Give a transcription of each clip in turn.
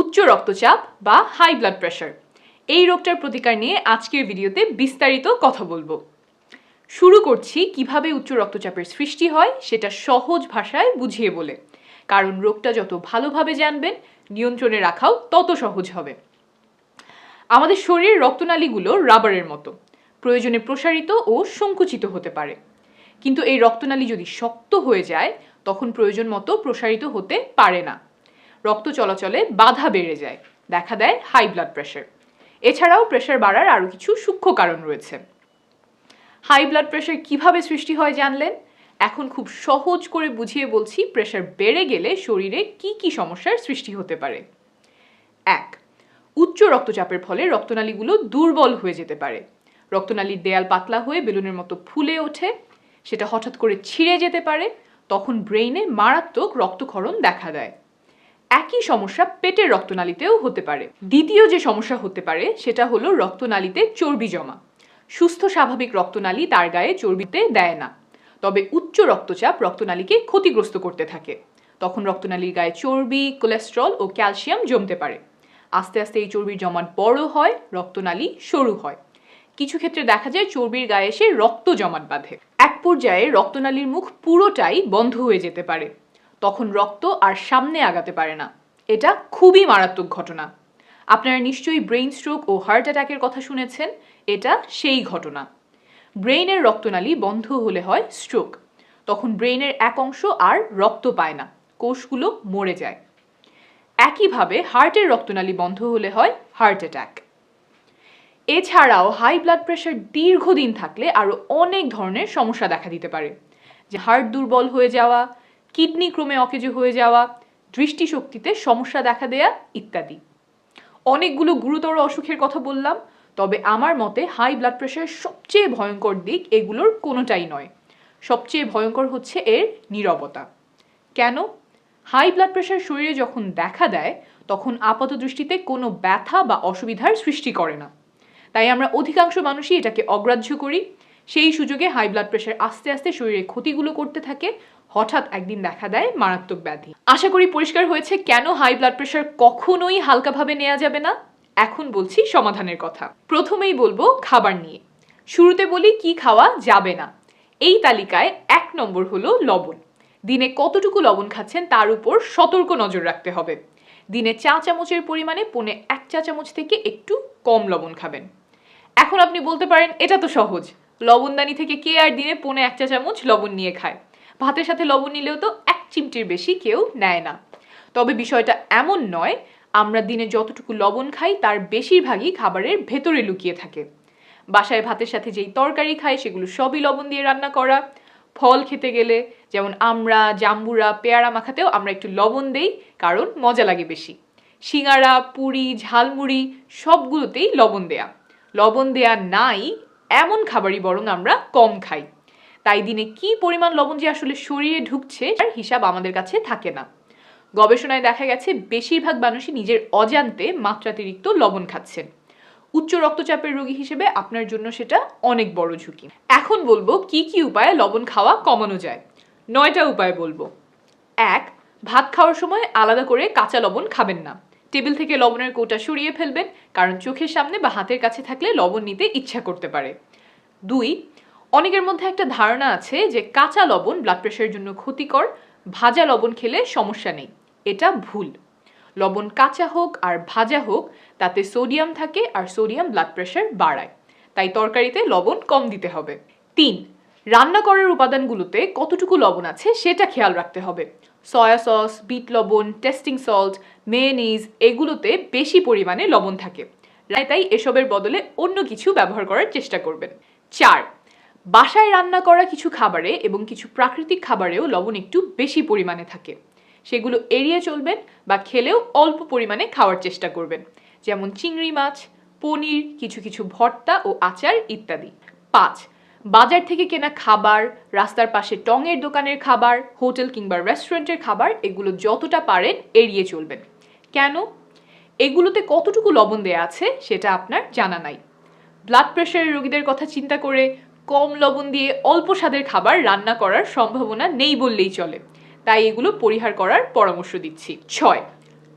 উচ্চ রক্তচাপ বা হাই ব্লাড প্রেশার এই রোগটার প্রতিকার নিয়ে আজকের ভিডিওতে বিস্তারিত কথা বলব। শুরু করছি কীভাবে উচ্চ রক্তচাপের সৃষ্টি হয় সেটা সহজ ভাষায় বুঝিয়ে বলে। কারণ রোগটা যত ভালোভাবে জানবেন, নিয়ন্ত্রণে রাখাও তত সহজ হবে। আমাদের শরীরের রক্তনালীগুলো রাবারের মতো, প্রয়োজনে প্রসারিত ও সংকুচিত হতে পারে। কিন্তু এই রক্তনালী যদি শক্ত হয়ে যায়, তখন প্রয়োজন মতো প্রসারিত হতে পারে না। রক্ত চলাচলে বাধা বেড়ে যায়, দেখা দেয় হাই ব্লাড প্রেশার এছাড়াও প্রেশার বাড়ার আরও কিছু সূক্ষ্ম কারণ রয়েছে। হাই ব্লাড প্রেশার কীভাবে সৃষ্টি হয় জানলেন? এখন খুব সহজ করে বুঝিয়ে বলছি প্রেশার বেড়ে গেলে শরীরে কি কি সমস্যার সৃষ্টি হতে পারে। এক, উচ্চ রক্তচাপের ফলে রক্তনালীগুলো দুর্বল হয়ে যেতে পারে। রক্তনালীর দেয়াল পাতলা হয়ে বেলুনের মতো ফুলে ওঠে। সেটা হঠাৎ করে ছিঁড়ে যেতে পারে। তখন ব্রেইনে মারাত্মক রক্তক্ষরণ দেখা দেয়। একই সমস্যা পেটের রক্তনালীতেও হতে পারে। দ্বিতীয় যে সমস্যা হতে পারে, সেটা হলো রক্তনালীতে চর্বি জমা। সুস্থ স্বাভাবিক রক্তনালী তার গায়ে চর্বিতে দেয় না। তবে উচ্চ রক্তচাপ রক্তনালীকে ক্ষতিগ্রস্ত করতে থাকে। তখন রক্তনালীর গায়ে চর্বি, কোলেস্ট্রল ও ক্যালসিয়াম জমতে পারে। আস্তে আস্তে এই চর্বির জমাট বড় হয়, রক্তনালী সরু হয়। কিছু ক্ষেত্রে দেখা যায় চর্বির গায়ে এসে রক্ত জমাট বাঁধে। এক পর্যায়ে রক্তনালীর মুখ পুরোটাই বন্ধ হয়ে যেতে পারে। তখন রক্ত আর সামনে আগাতে পারে না। এটা খুবই মারাত্মক ঘটনা। আপনারা নিশ্চয়ই ব্রেইন স্ট্রোক ও হার্ট অ্যাটাকের কথা শুনেছেন, এটা সেই ঘটনা। ব্রেইনের রক্তনালী বন্ধ হলে হয় স্ট্রোক। তখন ব্রেইনের এক অংশ আর রক্ত পায় না, কোষগুলো মরে যায়। একইভাবে হার্টের রক্তনালী বন্ধ হলে হয় হার্ট অ্যাটাক। এছাড়াও হাই ব্লাড প্রেশার দীর্ঘদিন থাকলে আরও অনেক ধরনের সমস্যা দেখা দিতে পারে। যে হার্ট দুর্বল হয়ে যাওয়া কিডনি ক্রমে অকেজো হয়ে যাওয়া, দৃষ্টিশক্তিতে সমস্যা দেখা দেয়া ইত্যাদি। অনেকগুলো গুরুতর অসুখের কথা বললাম, তবে আমার মতে হাই ব্লাড প্রেশারের সবচেয়ে ভয়ঙ্কর দিক এগুলোর কোনোটাই নয়। সবচেয়ে ভয়ঙ্কর হচ্ছে এর নীরবতা। কেন? হাই ব্লাড প্রেশার শরীরে যখন দেখা দেয়, তখন আপাত দৃষ্টিতে কোনো ব্যথা বা অসুবিধার সৃষ্টি করে না। তাই আমরা অধিকাংশ মানুষই এটাকে অগ্রাহ্য করি। সেই সুযোগে হাই ব্লাড প্রেশার আস্তে আস্তে শরীরে ক্ষতিগুলো করতে থাকে হঠাৎ একদিন দেখা দেয় মারাত্মক ব্যাধি। আশা করি পরিষ্কার হয়েছে কেন হাই ব্লাড প্রেশার কখনোই হালকাভাবে নেওয়া যাবে না? এখন বলছি সমাধানের কথা। প্রথমেই বলব খাবার নিয়ে। শুরুতে বলি কি খাওয়া যাবে না। এই তালিকায় এক নম্বর হলো লবণ। দিনে কতটুকু লবণ খাচ্ছেন তার উপর সতর্ক নজর রাখতে হবে। দিনে চা চামচের পরিমাণে পৌনে এক চা চামচ থেকে একটু কম লবণ খাবেন। এখন আপনি বলতে পারেন, এটা তো সহজ। লবণদানি থেকে কে আর দিনে পৌনে এক চা চামচ লবণ নিয়ে খায়? ভাতের সাথে লবণ নিলেও তো এক চিমটির বেশি কেউ নেয় না। তবে বিষয়টা এমন নয়, আমরা দিনে যতটুকু লবণ খাই, তার বেশিরভাগই খাবারের ভেতরে লুকিয়ে থাকে। বাসায় ভাতের সাথে যেই তরকারি খাই সেগুলো সবই লবণ দিয়ে রান্না করা। ফল খেতে গেলে, যেমন আমরা, জাম্বুরা, পেয়ারা মাখাতেও আমরা একটু লবণ দেই, কারণ মজা লাগে বেশি। সিঙ্গারা, পুরি, ঝালমুড়ি, সবগুলোতেই লবণ দেয়া। লবণ দেয়া নাই, এমন খাবারই বরং আমরা কম খাই। তাই দিনে কি পরিমাণ লবণ যে আসলে শরীরে ঢুকছে, তার হিসাব আমাদের কাছে থাকে না। গবেষণায় দেখা গেছে, বেশিরভাগ মানুষই নিজের অজান্তে মাত্রাতিরিক্ত লবণ খাচ্ছেন। উচ্চ রক্তচাপের রোগী হিসেবে আপনার জন্য সেটা অনেক বড় ঝুঁকি। এখন বলব, কি কি উপায়ে লবণ খাওয়া কমানো যায়? নয়টা উপায় বলব। এক, ভাত খাওয়ার সময় আলাদা করে কাঁচা লবণ খাবেন না। টেবিল থেকে লবণের কৌটা সরিয়ে ফেলবেন, কারণ চোখের সামনে বা হাতের কাছে থাকলে লবণ নিতে ইচ্ছা করতে পারে। দুই অনেকের মধ্যে একটা ধারণা আছে যে কাঁচা লবণ ব্লাড প্রেশারের জন্য ক্ষতিকর, ভাজা লবণ খেলে সমস্যা নেই, এটা ভুল। লবণ কাঁচা হোক আর ভাজা হোক, তাতে সোডিয়াম থাকে আর সোডিয়াম ব্লাড প্রেশার বাড়ায়, তাই তরকারিতে লবণ কম দিতে হবে। তিন, রান্না করার উপাদানগুলোতে কতটুকু লবণ আছে সেটা খেয়াল রাখতে হবে। সয়া সস, বিট লবণ, টেস্টিং সল্ট, মেয়নিজ, এগুলোতে বেশি পরিমাণে লবণ থাকে, তাই এসবের বদলে অন্য কিছু ব্যবহার করার চেষ্টা করবেন। চার বাসায় রান্না করা কিছু খাবারে এবং কিছু প্রাকৃতিক খাবারেও লবণ একটু বেশি পরিমাণে থাকে। সেগুলো এড়িয়ে চলবেন বা খেলেও অল্প পরিমাণে খাওয়ার চেষ্টা করবেন। যেমন চিংড়ি মাছ, পনির, কিছু কিছু ভর্তা ও আচার ইত্যাদি। পাঁচ, বাজার থেকে কেনা খাবার, রাস্তার পাশে টঙের দোকানের খাবার, হোটেল কিংবা রেস্টুরেন্টের খাবার, এগুলো যতটা পারেন এড়িয়ে চলবেন। কেন? এগুলোতে কতটুকু লবণ দেয়া আছে সেটা আপনার জানা নাই। ব্লাড প্রেশারের রোগীদের কথা চিন্তা করে কম লবণ দিয়ে অল্প স্বাদের খাবার রান্না করার সম্ভাবনা নেই বললেই চলে। তাই এগুলো পরিহার করার পরামর্শ দিচ্ছি। ছয়,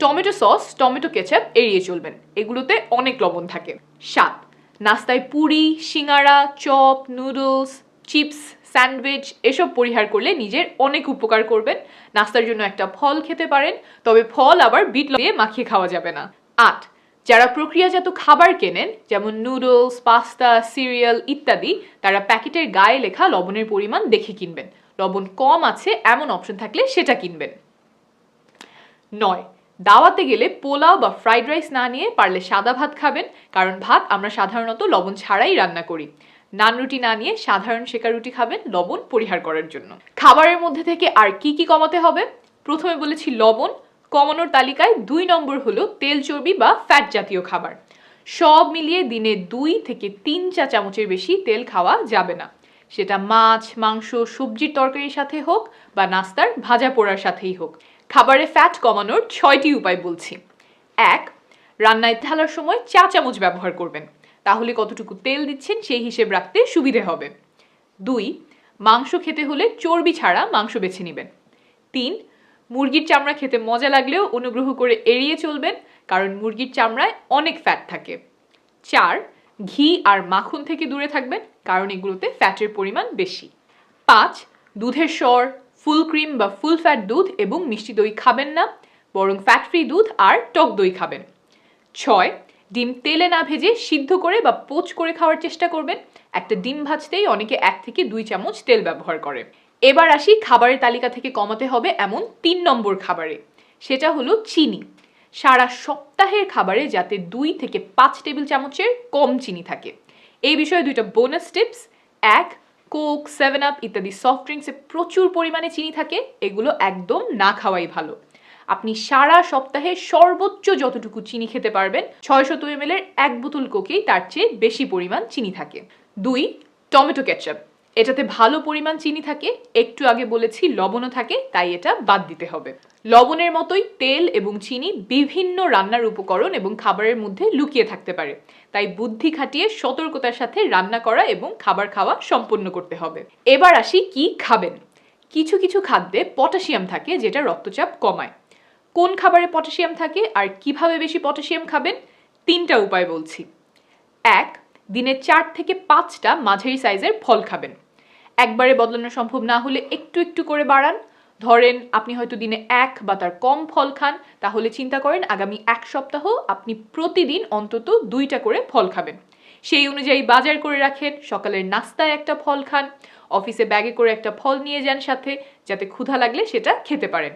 টমেটো সস, টমেটো কেচাপ এড়িয়ে চলবেন। এগুলোতে অনেক লবণ থাকে। সাত, নাস্তায় পুরি সিঙ্গারা চপ, নুডলস, চিপস, স্যান্ডউইচ এসব পরিহার করলে নিজের অনেক উপকার করবেন। নাস্তার জন্য একটা ফল খেতে পারেন, তবে ফল আবার বিট দিয়ে মাখিয়ে খাওয়া যাবে না। আট যারা প্রক্রিয়াজাত খাবার কেনেন, যেমন নুডলস পাস্তা সিরিয়াল ইত্যাদি, তারা প্যাকেটের গায়ে লেখা লবণের পরিমাণ দেখে কিনবেন। লবণ কম আছে, এমন অপশন থাকলে সেটা কিনবেন। নয়, দাওয়াতে গেলে পোলাও বা ফ্রাইড রাইস না নিয়ে পারলে সাদা ভাত খাবেন, কারণ ভাত আমরা সাধারণত লবণ ছাড়াই রান্না করি। নান রুটি না নিয়ে সাধারণ শেখা রুটি খাবেন লবণ পরিহার করার জন্য। খাবারের মধ্যে থেকে আর কি কি কমাতে হবে? প্রথমে বলেছি লবণ কমানোর তালিকায় দুই নম্বর হলো তেল চর্বি বা ফ্যাট জাতীয় খাবার। সব মিলিয়ে দিনে দুই থেকে তিন চা চামচের বেশি তেল খাওয়া যাবে না। সেটা মাছ, মাংস, সবজির তরকারির সাথে হোক বা নাস্তার ভাজা পোড়ার সাথেই হোক। খাবারে ফ্যাট কমানোর ছয়টি উপায় বলছি। এক, রান্নায় ঢালার সময় চা চামচ ব্যবহার করবেন। তাহলে কতটুকু তেল দিচ্ছেন সেই হিসেব রাখতে সুবিধে হবে। দুই, মাংস খেতে হলে চর্বি ছাড়া মাংস বেছে নেবেন। তিন মুরগির চামড়া খেতে মজা লাগলেও অনুগ্রহ করে এড়িয়ে চলবেন, কারণ মুরগির চামড়ায় অনেক ফ্যাট থাকে। চার, ঘি আর মাখন থেকে দূরে থাকবেন, কারণ এগুলোতে ফ্যাটের পরিমাণ বেশি। পাঁচ, দুধের স্বর, ফুল ক্রিম বা ফুল ফ্যাট দুধ এবং মিষ্টি দই খাবেন না, বরং ফ্যাট ফ্রি দুধ আর টক দই খাবেন। ছয়, ডিম তেলে না ভেজে সিদ্ধ করে বা পোচ করে খাওয়ার চেষ্টা করবেন। একটা ডিম ভাজতেই অনেকে এক থেকে দুই চামচ তেল ব্যবহার করে। এবার আসি খাবারের তালিকা থেকে কমাতে হবে এমন তিন নম্বর খাবারে। সেটা হলো চিনি। সারা সপ্তাহের খাবারে যাতে দুই থেকে পাঁচ টেবিল চামচের কম চিনি থাকে। এই বিষয়ে দুইটা বোনাস টিপস এক কোক সেভেন আপ ইত্যাদি সফট ড্রিঙ্কসে প্রচুর পরিমাণে চিনি থাকে। এগুলো একদম না খাওয়াই ভালো। আপনি সারা সপ্তাহে সর্বোচ্চ যতটুকু চিনি খেতে পারবেন ছয়শত এম এর এক বোতল কোকেই তার চেয়ে বেশি পরিমাণ চিনি থাকে। দুই টমেটো কেচাপ এটাতে ভালো পরিমাণ চিনি থাকে, একটু আগে বলেছি লবণও থাকে, তাই এটা বাদ দিতে হবে। লবণের মতোই তেল এবং চিনি বিভিন্ন রান্নার উপকরণ এবং খাবারের মধ্যে লুকিয়ে থাকতে পারে। তাই বুদ্ধি খাটিয়ে সতর্কতার সাথে রান্না করা এবং খাবার খাওয়া সম্পন্ন করতে হবে। এবার আসি কি খাবেন? কিছু কিছু খাদ্যে পটাশিয়াম থাকে, যেটা রক্তচাপ কমায়। কোন খাবারে পটাশিয়াম থাকে আর কীভাবে বেশি পটাশিয়াম খাবেন? তিনটা উপায় বলছি। এক, দিনে চার থেকে পাঁচটা মাঝারি সাইজের ফল খাবেন। একবারে বদলানো সম্ভব না হলে একটু একটু করে বাড়ান। ধরেন আপনি হয়তো দিনে এক বা তার কম ফল খান, তাহলে চিন্তা করেন আগামী এক সপ্তাহ আপনি প্রতিদিন অন্তত দুইটা করে ফল খাবেন। সেই অনুযায়ী বাজার করে রাখেন, সকালের নাস্তায় একটা ফল খান, অফিসে ব্যাগে করে একটা ফল নিয়ে যান সাথে, যাতে ক্ষুধা লাগলে সেটা খেতে পারেন।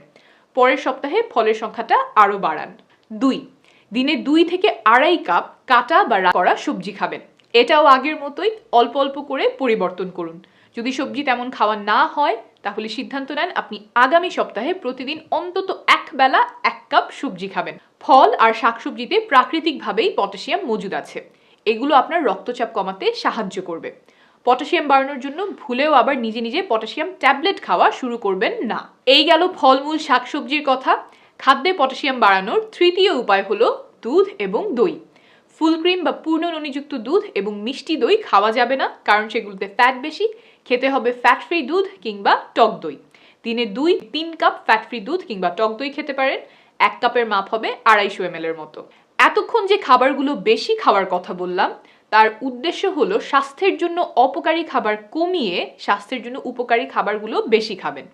পরের সপ্তাহে ফলের সংখ্যাটা আরও বাড়ান। দুই, দিনে দুই থেকে আড়াই কাপ কাটা বা করা সবজি খাবেন। এটাও আগের মতোই অল্প অল্প করে পরিবর্তন করুন। যদি সবজি তেমন খাওয়া না হয়, তাহলে সিদ্ধান্ত নেন আপনি আগামী সপ্তাহে প্রতিদিন অন্তত এক বেলা এক কাপ সবজি খাবেন। ফল আর শাকসবজিতে প্রাকৃতিকভাবেই পটাশিয়াম মজুদ আছে। এগুলো আপনার রক্তচাপ কমাতে সাহায্য করবে। পটাশিয়াম বাড়ানোর জন্য ভুলেও আবার নিজে নিজে পটাশিয়াম ট্যাবলেট খাওয়া শুরু করবেন না। এই গেল ফলমূল শাকসবজির কথা। খাদ্যে পটাশিয়াম বাড়ানোর তৃতীয় উপায় হলো দুধ এবং দই। ফুল ক্রিম বা পূর্ণ ননিযুক্ত দুধ এবং মিষ্টি দই খাওয়া যাবে না, কারণ সেগুলোতে ফ্যাট বেশি খেতে হবে ফ্যাট ফ্রি দুধ কিংবা টক দই। দিনে দুই, তিন কাপ ফ্যাট ফ্রি দুধ কিংবা টক দই খেতে পারেন। এক কাপের মাপ হবে আড়াইশো এম এর মতো। এতক্ষণ যে খাবারগুলো বেশি খাওয়ার কথা বললাম, তার উদ্দেশ্য হলো স্বাস্থ্যের জন্য অপকারী খাবার কমিয়ে স্বাস্থ্যের জন্য উপকারী খাবারগুলো বেশি খাবেন।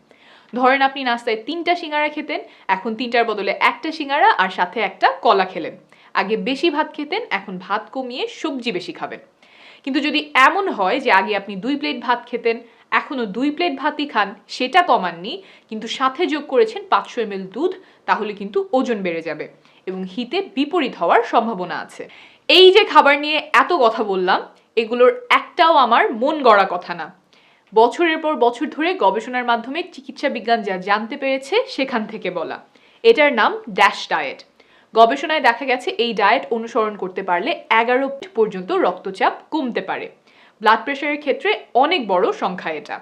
ধরেন আপনি নাস্তায় তিনটা সিঙ্গারা খেতেন, এখন তিনটার বদলে একটা সিঙ্গারা আর সাথে একটা কলা খেলেন। আগে বেশি ভাত খেতেন, এখন ভাত কমিয়ে সবজি বেশি খাবেন। কিন্তু যদি এমন হয় যে আগে আপনি দুই প্লেট ভাত খেতেন এখনও দুই প্লেট ভাতই খান, সেটা কমাননি, কিন্তু সাথে যোগ করেছেন পাঁচশো এম দুধ, তাহলে কিন্তু ওজন বেড়ে যাবে এবং হিতে বিপরীত হওয়ার সম্ভাবনা আছে। এই যে খাবার নিয়ে এত কথা বললাম, এগুলোর একটাও আমার মন গড়া কথা না। বছরের পর বছর ধরে গবেষণার মাধ্যমে চিকিৎসা বিজ্ঞান যা জানতে পেরেছে, সেখান থেকে বলা। এটার নাম ড্যাশ ডায়েট গবেষণায় দেখা গেছে এই ডায়েট অনুসরণ করতে পারলে এগারো পর্যন্ত রক্তচাপ কমতে পারে। ব্লাড প্রেশারের ক্ষেত্রে অনেক বড় সংখ্যা এটা।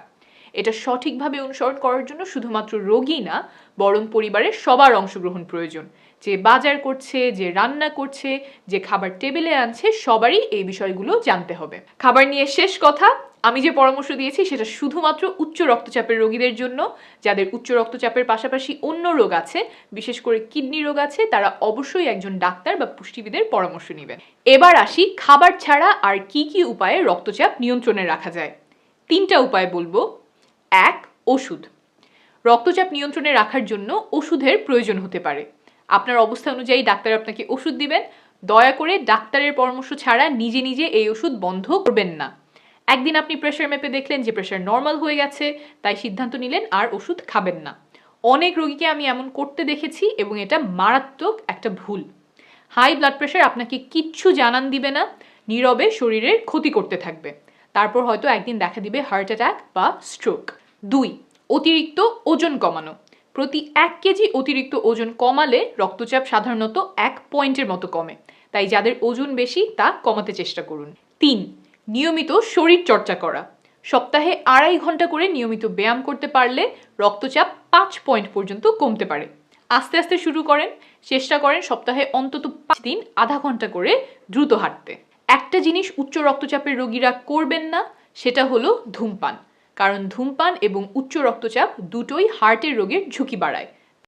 এটা সঠিকভাবে অনুসরণ করার জন্য শুধুমাত্র রোগী না, বরং পরিবারের সবার অংশগ্রহণ প্রয়োজন। যে বাজার করছে, যে রান্না করছে, যে খাবার টেবিলে আনছে, সবারই এই বিষয়গুলো জানতে হবে। খাবার নিয়ে শেষ কথা আমি যে পরামর্শ দিয়েছি, সেটা শুধুমাত্র উচ্চ রক্তচাপের রোগীদের জন্য। যাদের উচ্চ রক্তচাপের পাশাপাশি অন্য রোগ আছে, বিশেষ করে কিডনি রোগ আছে, তারা অবশ্যই একজন ডাক্তার বা পুষ্টিবিদের পরামর্শ নেবেন। এবার আসি, খাবার ছাড়া আর কি কি উপায়ে রক্তচাপ নিয়ন্ত্রণে রাখা যায়? তিনটা উপায় বলব। এক, ওষুধ। রক্তচাপ নিয়ন্ত্রণে রাখার জন্য ওষুধের প্রয়োজন হতে পারে। আপনার অবস্থা অনুযায়ী ডাক্তার আপনাকে ওষুধ দিবেন। দয়া করে ডাক্তারের পরামর্শ ছাড়া নিজে নিজে এই ওষুধ বন্ধ করবেন না। একদিন আপনি প্রেশার মেপে দেখলেন যে প্রেশার নর্মাল হয়ে গেছে, তাই সিদ্ধান্ত নিলেন আর ওষুধ খাবেন না। অনেক রোগীকে আমি এমন করতে দেখেছি এবং এটা মারাত্মক একটা ভুল। হাই ব্লাড প্রেশার আপনাকে কিচ্ছু জানান দিবে না, নীরবে শরীরের ক্ষতি করতে থাকবে। তারপর হয়তো একদিন দেখা দিবে হার্ট অ্যাটাক বা স্ট্রোক দুই, অতিরিক্ত ওজন কমানো। প্রতি এক কেজি অতিরিক্ত ওজন কমালে রক্তচাপ সাধারণত এক পয়েন্টের মতো কমে। তাই যাদের ওজন বেশি, তা কমাতে চেষ্টা করুন। তিন নিয়মিত শরীর চর্চা করা। সপ্তাহে আড়াই ঘণ্টা করে নিয়মিত ব্যায়াম করতে পারলে রক্তচাপ পাঁচ পয়েন্ট পর্যন্ত কমতে পারে। আস্তে আস্তে শুরু করেন, চেষ্টা করেন সপ্তাহে অন্তত পাঁচ দিন আধা ঘণ্টা করে দ্রুত হাঁটতে। একটা জিনিস উচ্চ রক্তচাপের রোগীরা করবেন না, সেটা হলো ধূমপান। কারণ ধূমপান এবং উচ্চ রক্তচাপ দুটোই হার্টের রোগের ঝুঁকি বাড়ায়।